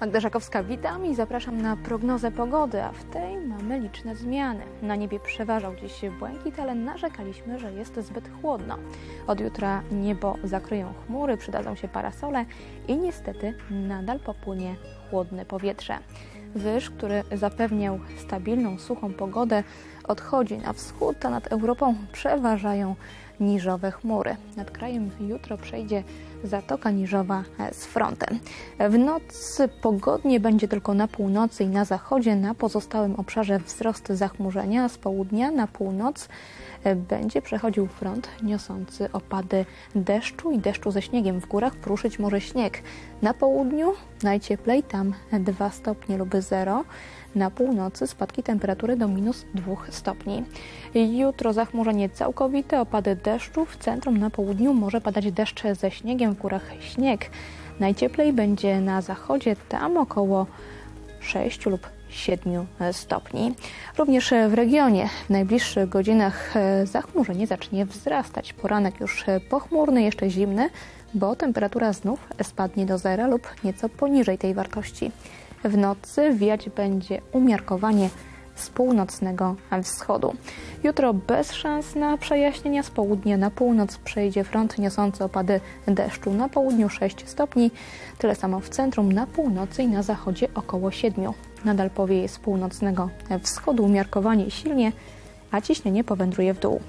Magda Żakowska, witam i zapraszam na prognozę pogody, a w tej mamy liczne zmiany. Na niebie przeważał dziś błękit, ale narzekaliśmy, że jest zbyt chłodno. Od jutra niebo zakryją chmury, przydadzą się parasole i niestety nadal popłynie chłodne powietrze. Wyż, który zapewniał stabilną, suchą pogodę, odchodzi na wschód, a nad Europą przeważają niżowe chmury. Nad krajem jutro przejdzie Zatoka Niżowa z frontem. W nocy pogodnie będzie tylko na północy i na zachodzie, na pozostałym obszarze wzrost zachmurzenia, z południa na północ będzie przechodził front niosący opady deszczu i deszczu ze śniegiem. W górach pruszyć może śnieg. Na południu najcieplej, tam 2 stopnie lub 0. Na północy spadki temperatury do minus 2 stopni. Jutro zachmurzenie całkowite, opady deszczu. W centrum na południu może padać deszcz ze śniegiem, w górach śnieg. Najcieplej będzie na zachodzie, tam około 6 lub 7 stopni. Również w regionie w najbliższych godzinach zachmurzenie zacznie wzrastać. Poranek już pochmurny, jeszcze zimny, bo temperatura znów spadnie do zera lub nieco poniżej tej wartości. W nocy wiać będzie umiarkowanie z północnego wschodu. Jutro bez szans na przejaśnienia z południa na północ przejdzie front niosący opady deszczu. Na południu 6 stopni, tyle samo w centrum, na północy i na zachodzie około 7. Nadal powieje z północnego wschodu umiarkowanie silnie, a ciśnienie powędruje w dół.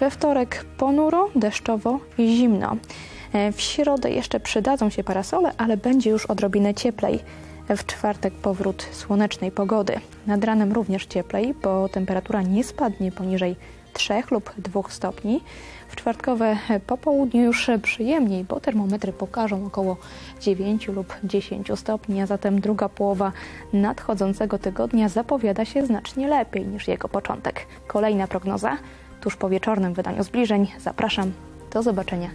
We wtorek ponuro, deszczowo i zimno. W środę jeszcze przydadzą się parasole, ale będzie już odrobinę cieplej. W czwartek powrót słonecznej pogody. Nad ranem również cieplej, bo temperatura nie spadnie poniżej 3 lub 2 stopni. W czwartkowe popołudnie już przyjemniej, bo termometry pokażą około 9 lub 10 stopni, a zatem druga połowa nadchodzącego tygodnia zapowiada się znacznie lepiej niż jego początek. Kolejna prognoza tuż po wieczornym wydaniu zbliżeń. Zapraszam. Do zobaczenia.